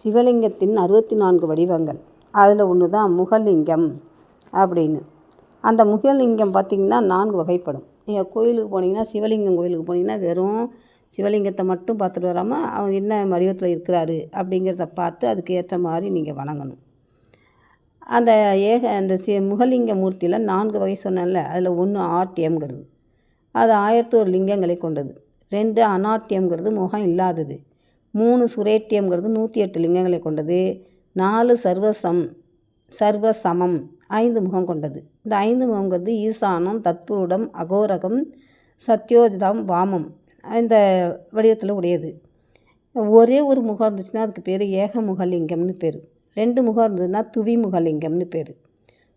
சிவலிங்கத்தின் அறுபத்தி நான்கு வடிவங்கள். அதில் ஒன்று தான் முகலிங்கம் அப்படின்னு. அந்த முகலிங்கம் பார்த்திங்கன்னா நான்கு வகைப்படும். நீங்கள் கோயிலுக்கு போனீங்கன்னா சிவலிங்கம் கோயிலுக்கு போனீங்கன்னா வெறும் சிவலிங்கத்தை மட்டும் பார்த்துட்டு வராமல் அவர் என்ன வடிவத்தில் இருக்கிறாரு அப்படிங்கிறத பார்த்து அதுக்கு ஏற்ற மாதிரி நீங்கள் வணங்கணும். அந்த ஏக அந்த சி முகலிங்க மூர்த்தியில் நான்கு வகை சொன்னேன்ல அதில் ஒன்று ஆட்டியம்ங்கிறது. அது ஆயிரத்தி ஒரு லிங்கங்களை கொண்டது. ரெண்டு அநாட்டியம்ங்கிறது முகம் இல்லாதது. மூணு சுரேட்டியம்ங்கிறது நூற்றி எட்டு லிங்கங்களை கொண்டது. நாலு சர்வசம் சர்வசமம் ஐந்து முகம் கொண்டது. இந்த ஐந்து முகங்கிறது ஈசானம் தத்புருடம் அகோரகம் சத்யோஜிதம் வாமம். இந்த வடிவத்தில் உடையது. ஒரே ஒரு முகம் இருந்துச்சுன்னா அதுக்கு பேர் ஏகமுகலிங்கம்னு பேர். ரெண்டு முகம் இருந்ததுன்னா துவிமுகலிங்கம்னு பேர்.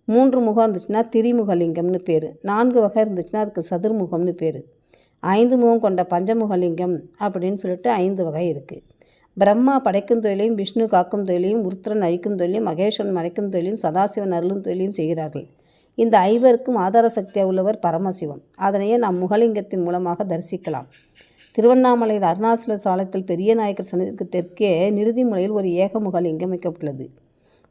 மூன்று முகம் இருந்துச்சுன்னா திரிமுகலிங்கம்னு பேர். நான்கு வகை இருந்துச்சுன்னா அதுக்கு சதுர்முகம்னு பேர். ஐந்து முகம் கொண்ட பஞ்சமுகலிங்கம் அப்படின்னு சொல்லிட்டு ஐந்து வகை இருக்குது பிரம்மா படைக்கும் தொழிலையும் விஷ்ணு காக்கும் தொழிலையும் உருத்திரன் அழிக்கும் தொழிலையும் மகேஸ்வரன் மறைக்கும் தொழிலையும் சதாசிவன் அருளும் தொழிலையும் செய்கிறார்கள். இந்த ஐவருக்கும் ஆதார சக்தியாக உள்ளவர் பரமசிவம். அதனையே நாம் முகலிங்கத்தின் மூலமாக தரிசிக்கலாம். திருவண்ணாமலையில் அருணாசல சாலத்தில் பெரிய நாயக்கர் சன்னதிக்கு தெற்கே நிறுதி முறையில் ஒரு ஏக முகலிங்கம் வைக்கப்பட்டுள்ளது.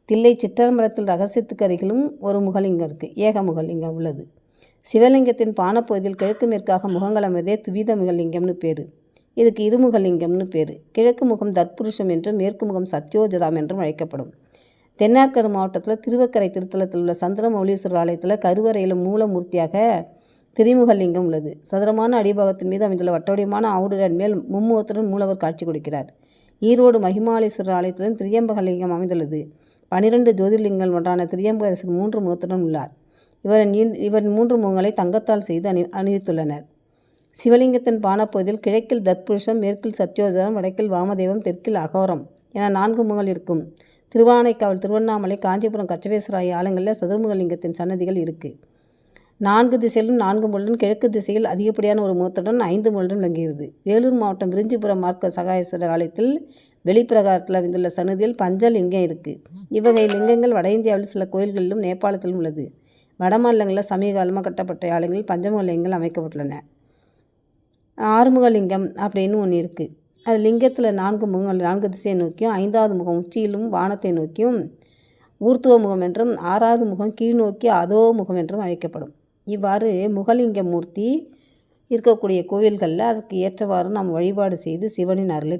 தில்லை சிற்றம்பலத்தில் ரகசியத்துக்கு அருகிலும் ஒரு முகலிங்கம் இருக்குது ஏக முகலிங்கம் உள்ளது. சிவலிங்கத்தின் பானப்பகுதியில் கிழக்கு மேற்காக முகங்களமைதே துவிதமுகலிங்கம்னு பேர். இதுக்கு இருமுகலிங்கம்னு பேர். கிழக்கு முகம் தத்புருஷம் என்றும் மேற்கு முகம் சத்யோஜதாம் என்றும் அழைக்கப்படும். தென்னார்கடு மாவட்டத்தில் திருவக்கரை திருத்தலத்தில் உள்ள சந்திரமௌலீஸ்வரர் ஆலயத்தில் கருவறையில் மூலமூர்த்தியாக திரிமுகலிங்கம் உள்ளது. சதுரமான அடிபாகத்தின் மீது அமைந்துள்ள வட்டோடியமான ஆவுடன் மேல் மும்முகத்துடன் மூலவர் காட்சி கொடுக்கிறார். ஈரோடு மகிமாலீஸ்வரர் ஆலயத்திலும் திரியம்பகலிங்கம் அமைந்துள்ளது. பனிரெண்டு ஜோதிர்லிங்கங்கள் ஒன்றான திரியம்பகேஸ்வரர் மூன்று முகத்துடன் உள்ளார். இவரின் இவரின் மூன்று முகங்களை தங்கத்தால் செய்து அணி அணிவித்துள்ளனர். சிவலிங்கத்தின் பானப்பகுதியில் கிழக்கில் தத்புருஷம் மேற்கில் சத்யோதரம் வடக்கில் வாமதேவம் தெற்கில் அகோரம் என நான்கு முகங்கள் இருக்கும். திருவானைக்காவல் திருவண்ணாமலை காஞ்சிபுரம் கச்சபேஸ்வர ஆகிய ஆலயங்களில் சதுர்முகலிங்கத்தின் சன்னதிகள் இருக்குது நான்கு திசையிலும் நான்கு முள்ளுடன் கிழக்கு திசையில் அதிகப்படியான ஒரு முகத்துடன் ஐந்து முள்ளுடன் விளங்குகிறது. வேலூர் மாவட்டம் விரிஞ்சிபுரம் மார்க்க சகாயேஸ்வரர் ஆலயத்தில் வெளிப்பிரகாரத்தில் அமைந்துள்ள சன்னதியில் பஞ்சலிங்கம் இருக்குது இவ்வகை லிங்கங்கள் வட இந்தியாவில் சில கோயில்களிலும் நேபாளத்திலும் உள்ளது. வட மாநிலங்களில் சமீப காலமாக கட்டப்பட்ட ஆலயங்கள் பஞ்சமுக லிங்கங்கள் அமைக்கப்பட்டுள்ளன. ஆறுமுகலிங்கம் அப்படின்னு ஒன்று இருக்குது அது லிங்கத்தில் நான்கு முகங்கள் நான்கு திசையை நோக்கியும் ஐந்தாவது முகம் உச்சியிலும் வானத்தை நோக்கியும் ஊர்த்துவ முகம் என்றும் ஆறாவது முகம் கீழ் நோக்கி அதோ முகம் என்றும் அழைக்கப்படும். இவ்வாறு முகலிங்க மூர்த்தி இருக்கக்கூடிய கோவில்களில் அதுக்கு ஏற்றவாறு நாம் வழிபாடு செய்து சிவனின் அருளை